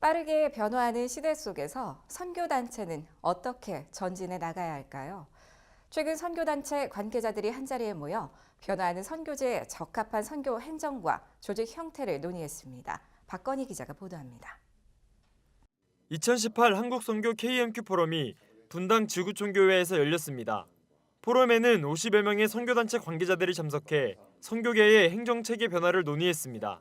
빠르게 변화하는 시대 속에서 선교단체는 어떻게 전진해 나가야 할까요? 최근 선교단체 관계자들이 한자리에 모여 변화하는 선교제에 적합한 선교 행정과 조직 형태를 논의했습니다. 박건희 기자가 보도합니다. 2018 한국선교 KMQ 포럼이 분당 지구촌교회에서 열렸습니다. 포럼에는 50여 명의 선교단체 관계자들이 참석해 선교계의 행정체계 변화를 논의했습니다.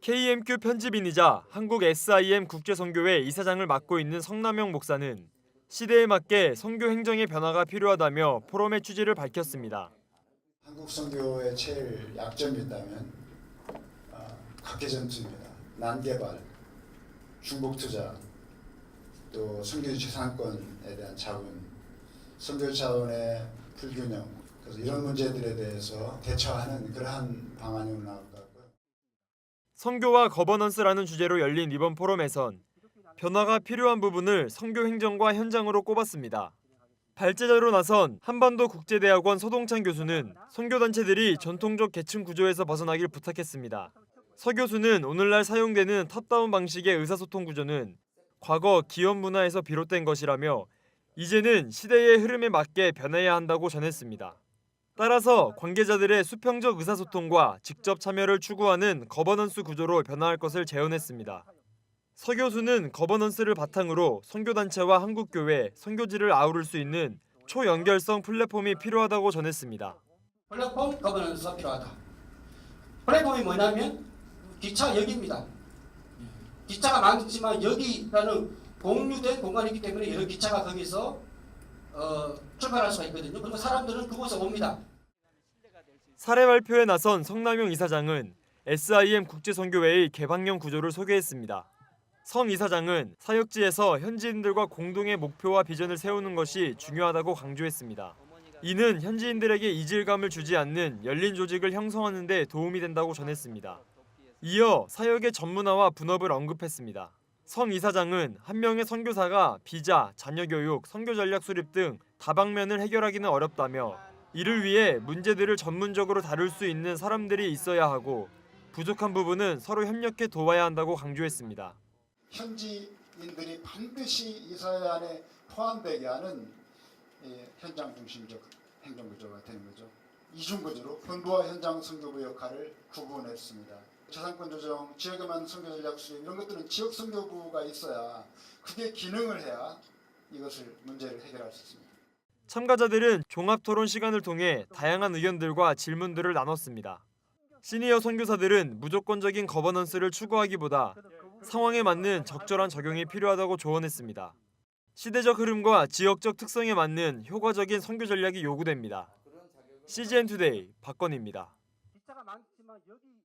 KMQ 편집인이자 한국 SIM 국제선교회 이사장을 맡고 있는 성남영 목사는 시대에 맞게 선교 행정의 변화가 필요하다며 포럼의 취지를 밝혔습니다. 한국 선교의 제일 약점이 있다면 어, 각계전투입니다. 난개발, 중복 투자, 또 선교 재산권에 대한 자본, 선교 자원의 불균형, 그래서 이런 문제들에 대해서 대처하는 그러한 것 같고요. 선교와 거버넌스라는 주제로 열린 이번 포럼에선 변화가 필요한 부분을 선교 행정과 현장으로 꼽았습니다. 발제자로 나선 한반도 국제대학원 서동찬 교수는 선교단체들이 전통적 계층 구조에서 벗어나길 부탁했습니다. 서 교수는 오늘날 사용되는 탑다운 방식의 의사소통 구조는 과거 기업 문화에서 비롯된 것이라며 이제는 시대의 흐름에 맞게 변해야 한다고 전했습니다. 따라서 관계자들의 수평적 의사소통과 직접 참여를 추구하는 거버넌스 구조로 변화할 것을 제언했습니다. 서 교수는 거버넌스를 바탕으로 선교단체와 한국교회, 선교지를 아우를 수 있는 초연결성 플랫폼이 필요하다고 전했습니다. 플랫폼 거버넌스가 필요하다. 플랫폼이 뭐냐면 기차 역입니다. 기차가 많지만 여기라는 공유된 공간이기 때문에 여러 기차가 거기서 어, 출발할 수가 있거든요. 그리고 사람들은 그곳에 옵니다. 사례 발표에 나선 성남용 이사장은 SIM 국제선교회의 개방형 구조를 소개했습니다. 성 이사장은 사역지에서 현지인들과 공동의 목표와 비전을 세우는 것이 중요하다고 강조했습니다. 이는 현지인들에게 이질감을 주지 않는 열린 조직을 형성하는 데 도움이 된다고 전했습니다. 이어 사역의 전문화와 분업을 언급했습니다. 성 이사장은 한 명의 선교사가 비자, 자녀 교육, 선교 전략 수립 등 다방면을 해결하기는 어렵다며 이를 위해 문제들을 전문적으로 다룰 수 있는 사람들이 있어야 하고 부족한 부분은 서로 협력해 도와야 한다고 강조했습니다. 현지인들이 반드시 이 사회 안에 포함되게 하는 예, 현장 중심적 행정 구조가 되는 거죠. 이중 구조로 본부와 현장 선교부 역할을 구분했습니다. 재산권 조정, 지역에만 선교 전략 수립 이런 것들은 지역 선교부가 있어야 그게 기능을 해야 이것을 문제를 해결할 수 있습니다. 참가자들은 종합 토론 시간을 통해 다양한 의견들과 질문들을 나눴습니다. 시니어 선교사들은 무조건적인 거버넌스를 추구하기보다 상황에 맞는 적절한 적용이 필요하다고 조언했습니다. 시대적 흐름과 지역적 특성에 맞는 효과적인 선교 전략이 요구됩니다. CGN 투데이 박건희입니다. 기차가 많지만 여기